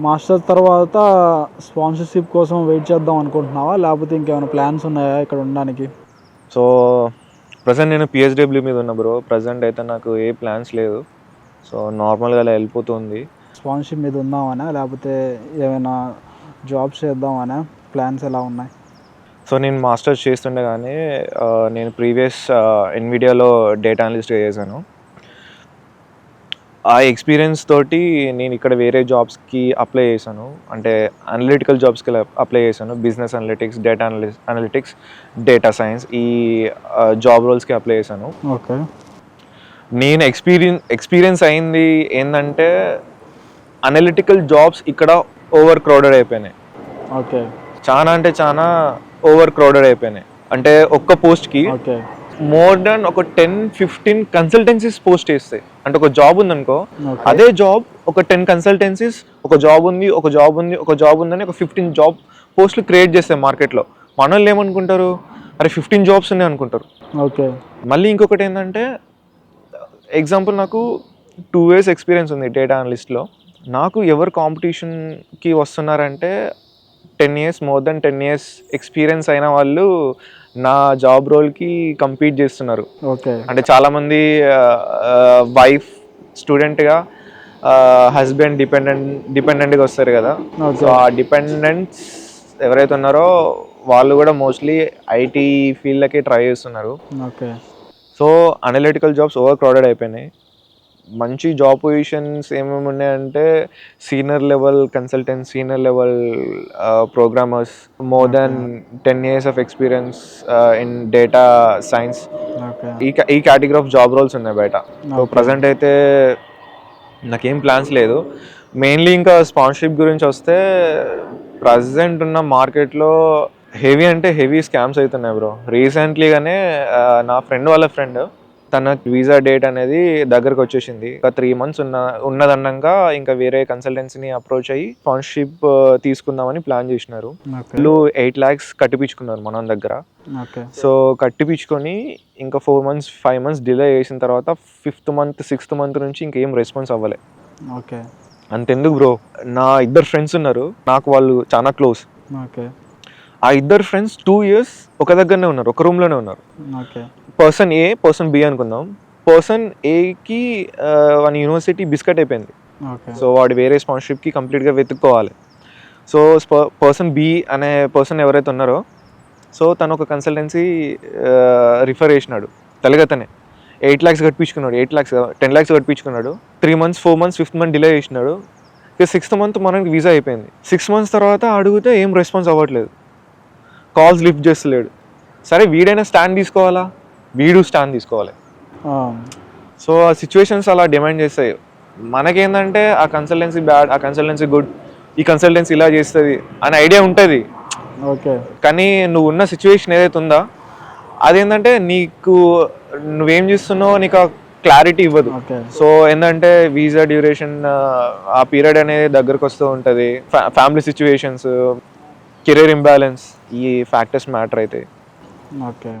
Masters తర్వాత sponsorship కోసం wait చేద్దాం అనుకుంటున్నావా? లేకపోతే ఇంకేమైనా ప్లాన్స్ ఉన్నాయా ఇక్కడ ఉండడానికి? సో ప్రజెంట్ నేను పిహెచ్డబ్ల్యూ మీద ఉన్నా బ్రో. ప్రజెంట్ అయితే నాకు ఏ ప్లాన్స్ లేదు సో నార్మల్గా అలా వెళ్ళిపోతుంది. స్పాన్సర్షిప్ మీద ఉందామనా? లేకపోతే ఏమైనా జాబ్స్ చేద్దామనా? ప్లాన్స్ ఎలా ఉన్నాయి? సో నేను మాస్టర్స్ చేస్తుండగానే ఆ, నేను ప్రీవియస్ ఎన్విడియాలో డేటా అనలిస్ట్గా చేశాను. ఆ ఎక్స్పీరియన్స్ తోటి నేను ఇక్కడ వేరే జాబ్స్కి అప్లై చేశాను. అంటే అనలిటికల్ జాబ్స్కి అప్లై చేశాను. Business analytics data analytics data science ఈ జాబ్ రోల్స్కి అప్లై చేశాను. ఓకే. నేను ఎక్స్పీరియన్స్ ఎక్స్పీరియన్స్ అయింది ఏంటంటే అనలిటికల్ జాబ్స్ ఇక్కడ ఓవర్ క్రౌడెడ్ అయిపోయినాయి. ఓకే. చాలా అంటే చాలా ఓవర్ క్రౌడెడ్ అయిపోయినాయి. అంటే ఒక్క పోస్ట్కి ఓకే. మోర్ దాన్ ఒక టెన్ ఫిఫ్టీన్ కన్సల్టెన్సీస్ పోస్ట్ చేస్తాయి అంటే ఒక జాబ్ ఉందనుకో. అదే జాబ్ ఒక టెన్ కన్సల్టెన్సీస్ ఒక జాబ్ ఉంది ఒక జాబ్ ఉంది ఒక జాబ్ ఉందని ఒక ఫిఫ్టీన్ జాబ్ పోస్టులు క్రియేట్ చేస్తాయి మార్కెట్లో మన వాళ్ళు ఏమనుకుంటారు? అరే ఫిఫ్టీన్ జాబ్స్ ఉన్నాయి అనుకుంటారు. ఓకే. మళ్ళీ ఇంకొకటి ఏంటంటే ఎగ్జాంపుల్ నాకు టూ ఇయర్స్ ఎక్స్పీరియన్స్ ఉంది డేటా అనలిస్ట్లో నాకు ఎవరు కాంపిటీషన్కి వస్తున్నారంటే ten years more than ten years experience అయిన వాళ్ళు నా జాబ్ రోల్కి కంపీట్ చేస్తున్నారు. ఓకే అంటే చాలామంది వైఫ్ స్టూడెంట్గా హస్బెండ్ డిపెండెంట్ డిపెండెంట్గా వస్తారు కదా. సో ఆ డిపెండెంట్స్ ఎవరైతే ఉన్నారో వాళ్ళు కూడా మోస్ట్లీ ఐటీ ఫీల్డ్లకి ట్రై చేస్తున్నారు. Okay so analytical jobs over crowded అయిపోయినాయి. మంచి జాబ్ పొజిషన్స్ ఏమేమి ఉన్నాయంటే senior level consultant senior level programmers more than ten years of experience in data science ఈ ఈ కేటగిరీ ఆఫ్ జాబ్ రోల్స్ ఉన్నాయి బయట. సో. ప్రజెంట్ అయితే నాకేం ప్లాన్స్ లేదు. మెయిన్లీ ఇంకా స్పాన్సర్షిప్ గురించి వస్తే ప్రజెంట్ ఉన్న మార్కెట్లో హెవీ అంటే హెవీ స్కామ్స్ అవుతున్నాయి బ్రో రీసెంట్లీగానే నా ఫ్రెండ్ వాళ్ళ ఫ్రెండ్ తన వీసా డేట్ అనేది దగ్గరకు వచ్చేసింది. ఒక త్రీ మంత్స్ ఉన్న ఉన్నదన్నంగా ఇంకా వేరే కన్సల్టెన్సీని అప్రోచ్ అయ్యి స్పాన్సర్షిప్ తీసుకుందామని ప్లాన్ చేసినారు. వీళ్ళు ఎయిట్ ల్యాక్స్ కట్టిపించుకున్నారు మనం దగ్గర. ఓకే. సో కట్టిపించుకొని ఇంకా four months five months delay చేసిన తర్వాత ఫిఫ్త్ మంత్ సిక్స్త్ మంత్ నుంచి ఇంకేం రెస్పాన్స్ అవ్వలే. ఓకే. అంతెందుకు బ్రో నా ఇద్దరు ఫ్రెండ్స్ ఉన్నారు. నాకు వాళ్ళు చాలా క్లోజ్ ఓకే. ఆ ఇద్దరు ఫ్రెండ్స్ టూ ఇయర్స్ ఒక దగ్గరనే ఉన్నారు ఒక రూమ్లోనే ఉన్నారు. Okay. Person A person B అనుకుందాం. పర్సన్ ఏకి వన్ యూనివర్సిటీ బిస్కెట్ అయిపోయింది. సో వాడు వేరే స్పాన్సర్షిప్కి కంప్లీట్గా వెతుక్కోవాలి. సో పర్సన్ బి అనే పర్సన్ ఎవరైతే ఉన్నారో సో తను ఒక కన్సల్టెన్సీ రిఫర్ చేసినాడు. తెలుగతనే ఎయిట్ ల్యాక్స్ కట్టించుకున్నాడు eight lakhs ten lakhs కట్టించుకున్నాడు three months four months fifth month delay చేసినాడు. ఇక సిక్స్త్ మంత్ మనకి వీసా అయిపోయింది. సిక్స్ మంత్స్ తర్వాత అడిగితే ఏం రెస్పాన్స్ అవ్వట్లేదు. కాల్స్ లిఫ్ట్ చేస్తలేడు. సరే వీడైనా స్టాండ్ తీసుకోవాలా? వీడు స్టాండ్ తీసుకోవాలి. సో ఆ సిచ్యువేషన్స్ అలా డిమాండ్ చేస్తాయి. మనకేంటంటే ఆ కన్సల్టెన్సీ బ్యాడ్ ఆ కన్సల్టెన్సీ గుడ్ ఈ కన్సల్టెన్సీ ఇలా చేస్తుంది అనే ఐడియా ఉంటుంది. ఓకే. కానీ నువ్వు ఉన్న సిచ్యువేషన్ ఏదైతే ఉందా అదేంటంటే నీకు నువ్వేం చేస్తున్నావో నీకు ఆ క్లారిటీ ఇవ్వదు. సో ఏంటంటే వీసా డ్యూరేషన్ ఆ పీరియడ్ అనేది దగ్గరకు వస్తూ ఉంటుంది. ఫ్యామిలీ సిచ్యువేషన్స్ కెరీర్ ఇంబ్యాలెన్స్ ఈ ఫ్యాక్టర్స్ మ్యాటర్ అయితే. ఓకే.